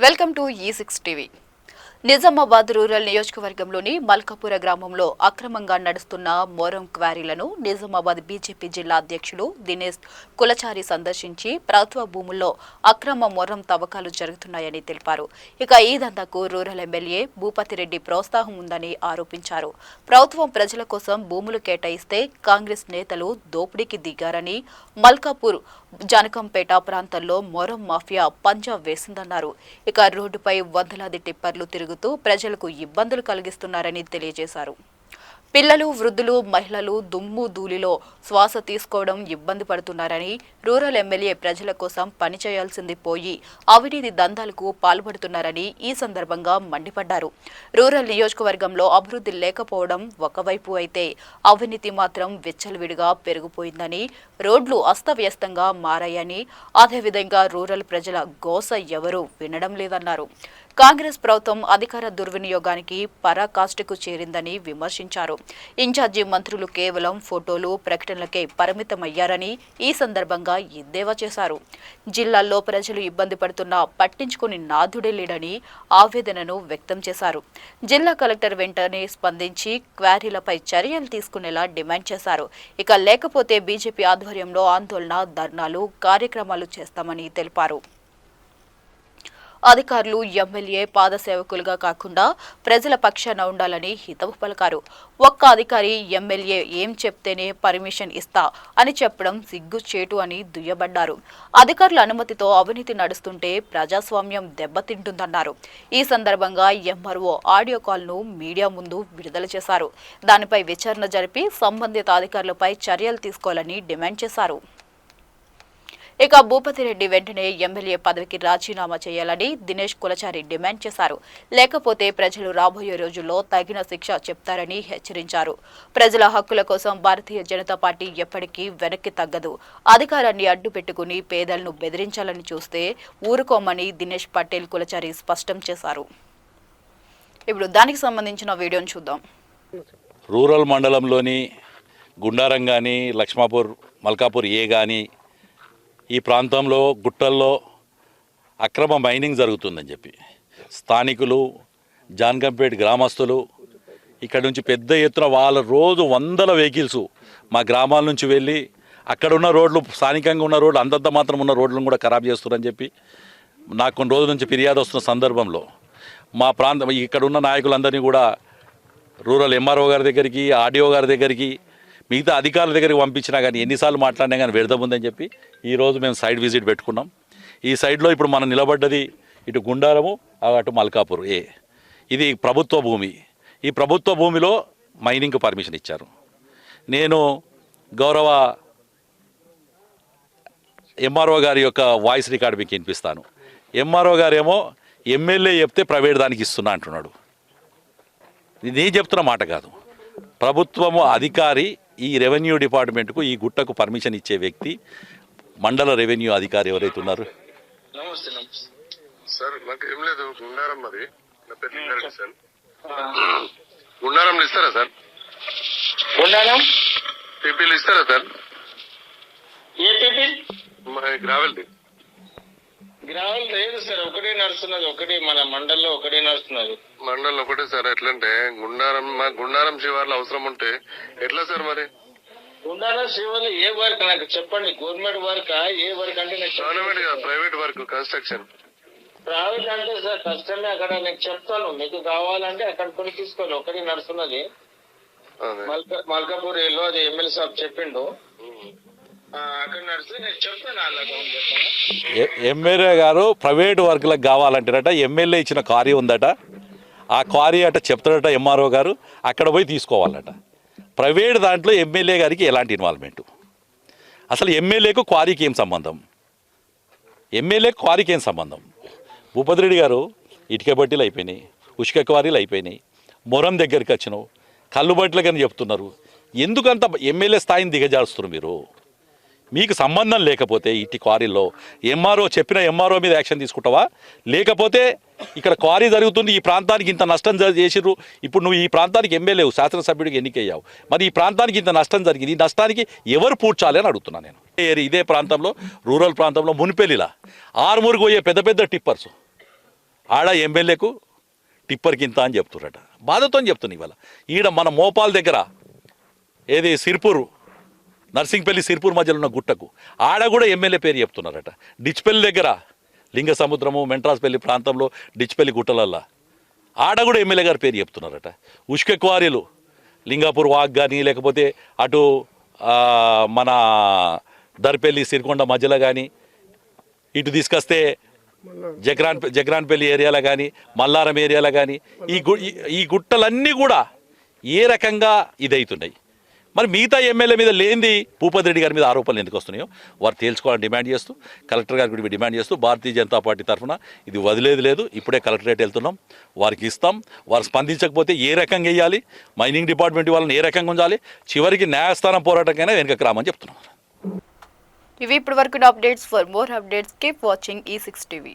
Welcome to ఈ six TV Nizamabad rural నియోజకవర్గంలోని మల్కాపుర గ్రామంలో అక్రమంగా నడుస్తున్న మోరం క్వారీలను నిజామాబాద్ బీజేపీ జిల్లా అధ్యక్షులు దినేష్ కులచారి సందర్శించి ప్రభుత్వ భూముల్లో అక్రమ మొరం తవ్వకాలు జరుగుతున్నాయని తెలిపారు. ఇక ఈ దందాకు రూరల్ ఎమ్మెల్యే భూపతిరెడ్డి ప్రోత్సాహం ఉందని ఆరోపించారు. ప్రభుత్వం ప్రజల కోసం భూములు కేటాయిస్తే కాంగ్రెస్ నేతలు దోపిడీకి దిగారని మల్కాపూర్ జనకంపేట ప్రాంతంలో మొరం మాఫియా పంజాబ్ వేసిందన్నారు. ఇక రోడ్డుపై వందలాది టిప్పర్లు తిరుగు తిరుగుతూ ప్రజలకు ఇబ్బందులు కలిగిస్తున్నారని తెలియజేశారు. పిల్లలు వృద్ధులు మహిళలు దుమ్ము ధూళిలో శ్వాస తీసుకోవడం ఇబ్బంది పడుతున్నారని రూరల్ ఎమ్మెల్యే ప్రజల కోసం పనిచేయాల్సింది పోయి అవినీతి దందాలకు పాల్పడుతున్నారని ఈ సందర్భంగా మండిపడ్డారు. రూరల్ నియోజకవర్గంలో అభివృద్ధి లేకపోవడం ఒకవైపు అయితే అవినీతి మాత్రం విచ్చలవిడిగా పెరిగిపోయిందని రోడ్లు అస్తవ్యస్తంగా మారాయని అదేవిధంగా రూరల్ ప్రజల గోస ఎవరూ వినడం లేదన్నారు. కాంగ్రెస్ ప్రభుత్వం అధికార దుర్వినియోగానికి పరాకాష్ఠకు చేరిందని విమర్శించారు. ఇన్ఛార్జి మంత్రులు కేవలం ఫోటోలు ప్రకటనలకే పరిమితమయ్యారని ఈ సందర్భంగా ఎద్దేవా చేశారు. జిల్లాల్లో ప్రజలు ఇబ్బంది పడుతున్నా పట్టించుకుని నాథుడే లేడని ఆవేదనను వ్యక్తం చేశారు. జిల్లా కలెక్టర్ వెంటనే స్పందించి క్వారీలపై చర్యలు తీసుకునేలా డిమాండ్ చేశారు. ఇక లేకపోతే బీజేపీ ఆధ్వర్యంలో ఆందోళన ధర్నాలు కార్యక్రమాలు చేస్తామని తెలిపారు. అధికారులు ఎమ్మెల్యే పాదసేవకులుగా కాకుండా ప్రజల పక్షాన ఉండాలని హితవు పలికారు. ఒక్క అధికారి ఎమ్మెల్యే ఏం చెప్తేనే పర్మిషన్ ఇస్తా అని చెప్పడం సిగ్గుచేటు అని దుయ్యబడ్డారు. అధికారుల అనుమతితో అవినీతి నడుస్తుంటే ప్రజాస్వామ్యం దెబ్బతింటుందన్నారు. ఈ సందర్భంగా ఎంఆర్ఓ ఆడియో కాల్ను మీడియా ముందు విడుదల చేశారు. దానిపై విచారణ జరిపి సంబంధిత అధికారులపై చర్యలు తీసుకోవాలని డిమాండ్ చేశారు. ఇక భూపతిరెడ్డి వెంటనే ఎమ్మెల్యే పదవికి రాజీనామా చేయాలని దినేష్ కులచారి డిమాండ్ చేశారు. లేకపోతే ప్రజలు రాబోయే రోజుల్లో తగిన శిక్ష చెప్తారని హెచ్చరించారు. ప్రజల హక్కుల కోసం భారతీయ జనతా పార్టీ ఎప్పటికీ వెనక్కి తగ్గదు. అధికారాన్ని అడ్డు పెట్టుకుని పేదలను బెదిరించాలని చూస్తే ఊరుకోమని దినేష్ పటేల్ కులచారి స్పష్టం చేశారు. ఇప్పుడు దానికి సంబంధించిన వీడియోను చూద్దాం. రూరల్ మండలంలోని గుండారం కానీ లక్ష్మాపూర్ మల్కాపూర్ ఏ కానీ ఈ ప్రాంతంలో గుట్టల్లో అక్రమ మైనింగ్ జరుగుతుందని చెప్పి. స్థానికులు జాన్కంపేట్ గ్రామస్తులు ఇక్కడ నుంచి పెద్ద ఎత్తున వాళ్ళ రోజు వందల వెహికల్స్ మా గ్రామాల నుంచి వెళ్ళి అక్కడ ఉన్న రోడ్లు స్థానికంగా ఉన్న రోడ్లు అంతంత మాత్రం ఉన్న రోడ్లను కూడా ఖరాబ్ చేస్తున్నారని చెప్పి నాకు కొన్ని రోజుల నుంచి ఫిర్యాదు వస్తున్న సందర్భంలో మా ప్రాంతం ఇక్కడ ఉన్న నాయకులందరినీ కూడా రూరల్ ఎంఆర్ఓ గారి దగ్గరికి ఆర్డీఓ గారి దగ్గరికి మిగతా అధికారుల దగ్గరికి పంపించినా కానీ ఎన్నిసార్లు మాట్లాడినా కానీ వ్యర్థం ఉందని చెప్పి ఈరోజు మేము సైడ్ విజిట్ పెట్టుకున్నాం. ఈ సైడ్లో ఇప్పుడు మనం నిలబడ్డది ఇటు గుండారము అటు మల్కాపూర్ ఏ. ఇది ప్రభుత్వ భూమి. ఈ ప్రభుత్వ భూమిలో మైనింగ్కి పర్మిషన్ ఇచ్చారు. నేను గౌరవ ఎంఆర్ఓ గారి యొక్క వాయిస్ రికార్డ్ మీకు వినిపిస్తాను. ఎంఆర్ఓ గారేమో ఎమ్మెల్యే చెప్తే ప్రైవేట్ దానికి ఇస్తున్నా అంటున్నాడు. నేను చెప్తున్న మాట కాదు. ప్రభుత్వము అధికారి ఈ రెవెన్యూ డిపార్ట్మెంట్కు ఈ గుట్టకు పర్మిషన్ ఇచ్చే వ్యక్తి మండల రెవెన్యూ అధికారి ఎవరైతే ఉన్నారు. నమస్తే నమస్తే. సార్ నాకు ఏం లేదు గుండారం మరి నా పేరు లింగారెడ్డి సార్. గుండారంలో ఇస్తారా సార్? పీపీలు ఇస్తారా సార్? ఏ పీపీ? మా గ్రావెల్ది. గ్రామం లేదు సార్ ఒకటే నడుస్తున్నది ఒకటే మన మండల్లో ఒకటే నడుస్తున్నది. మండలం ఒకటే సార్ ఎట్లంటే గుండారం మా గుండారం శివార్లు అవసరం ఉంటే ఎట్లా సార్ మరి? ఉండాలా శివలు ఏ వర్క్ నాకు చెప్పండి గవర్నమెంట్ వర్క్ ఏ వర్క్ అంటే నాకు గవర్నమెంట్ కాదు ప్రైవేట్ వర్క్ కన్స్ట్రక్షన్. ప్రైవేట్ అంటే సార్ కష్టమే అక్కడ నేను చెప్తాను మీకు కావాలంటే అక్కడ కొని తీసుకోవాలి ఒకటి నడుస్తున్నది. మల్కా మల్కాపూర్ ఏలో అది ఎమ్మెల్యే సాబ్ చెప్పిండు. ఎమ్మెల్యే గారు ప్రైవేట్ వర్క్లకు కావాలంటారట ఎమ్మెల్యే ఇచ్చిన కార్యం ఉందట. ఆ క్వారీ అట చెప్తాడట ఎంఆర్ఓ గారు. అక్కడ పోయి తీసుకోవాలట. ప్రైవేట్ దాంట్లో ఎమ్మెల్యే గారికి ఎలాంటి ఇన్వాల్వ్మెంట్? అసలు ఎమ్మెల్యేకు క్వారీకి ఏం సంబంధం? ఎమ్మెల్యే క్వారీకి ఏం సంబంధం? భూపతిరెడ్డి గారు ఇటుక బట్టీలు అయిపోయినాయి ఉష్క క్వారీలు అయిపోయినాయి. మొరం దగ్గరికి వచ్చినావు. కళ్ళు కానీ చెప్తున్నారు. ఎందుకంత ఎమ్మెల్యే స్థాయిని దిగజారుస్తున్నారు మీరు? మీకు సంబంధం లేకపోతే ఇట్టి క్వారీలో ఎంఆర్ఓ చెప్పిన ఎంఆర్ఓ మీద యాక్షన్ తీసుకుంటావా? లేకపోతే ఇక్కడ క్వారీ జరుగుతుంది ఈ ప్రాంతానికి ఇంత నష్టం చేసిర్రు. ఇప్పుడు నువ్వు ఈ ప్రాంతానికి ఎమ్మెల్యేవు శాసనసభ్యుడికి ఎన్నికయ్యావు. మరి ఈ ప్రాంతానికి ఇంత నష్టం జరిగింది ఈ నష్టానికి ఎవరు పూడ్చాలి అని అడుగుతున్నాను నేను. ఏరి- ఇదే ప్రాంతంలో రూరల్ ప్రాంతంలో మునిపెల్లిలా ఆరుమూరుకు పోయే పెద్ద పెద్ద టిప్పర్స్. ఆడ ఎమ్మెల్యేకు టిప్పర్కి ఇంత అని చెప్తున్నారట బాధతో చెప్తున్నా ఇవాళ. ఈడ మన మోపాల్ దగ్గర ఏది సిర్పూరు నర్సింగ్పల్లి సిర్పూర్ మధ్యలో ఉన్న గుట్టకు. ఆడ కూడా ఎమ్మెల్యే పేరు చెప్తున్నారట. డిచ్పల్లి దగ్గర లింగ సముద్రము మెంట్రాస్పల్లి ప్రాంతంలో డిచ్పల్లి గుట్టలల్లా. ఆడ కూడా ఎమ్మెల్యే గారి పేరు చెప్తున్నారట. ఉష్క క్వారీలు లింగాపూర్ వాగ్ కానీ లేకపోతే అటు మన దర్పల్లి సిరికొండ మధ్యలో కానీ ఇటు తీసుకొస్తే జగ్రాన్ జగ్రాన్పల్లి ఏరియాలో కానీ మల్లారం ఏరియాలో కానీ ఈ గు ఈ- ఈ గుట్టలన్నీ కూడా ఏ రకంగా ఇదవుతున్నాయి మరి మిగతా ఎమ్మెల్యే మీద లేనిది భూపతి రెడ్డి గారి మీద ఆరోపణలు ఎందుకు వస్తున్నాయో వారు తేల్చుకోవాలని డిమాండ్ చేస్తూ కలెక్టర్ గారికి కూడా డిమాండ్ చేస్తూ భారతీయ జనతా పార్టీ తరఫున ఇది వదిలేదు లేదు ఇప్పుడే కలెక్టరేట్ వెళ్తున్నాం వారికి ఇస్తాం వారు స్పందించకపోతే ఏ రకంగా వేయాలి మైనింగ్ డిపార్ట్మెంట్ వాళ్ళని ఏ రకంగా ఉంచాలి చివరికి న్యాయస్థానం పోరాటకైనా వెనకకు రామని చెప్తున్నాం. ఇవి ఇప్పటి వరకు updates. For more updates keep watching ఈ సిక్స్ టీవీ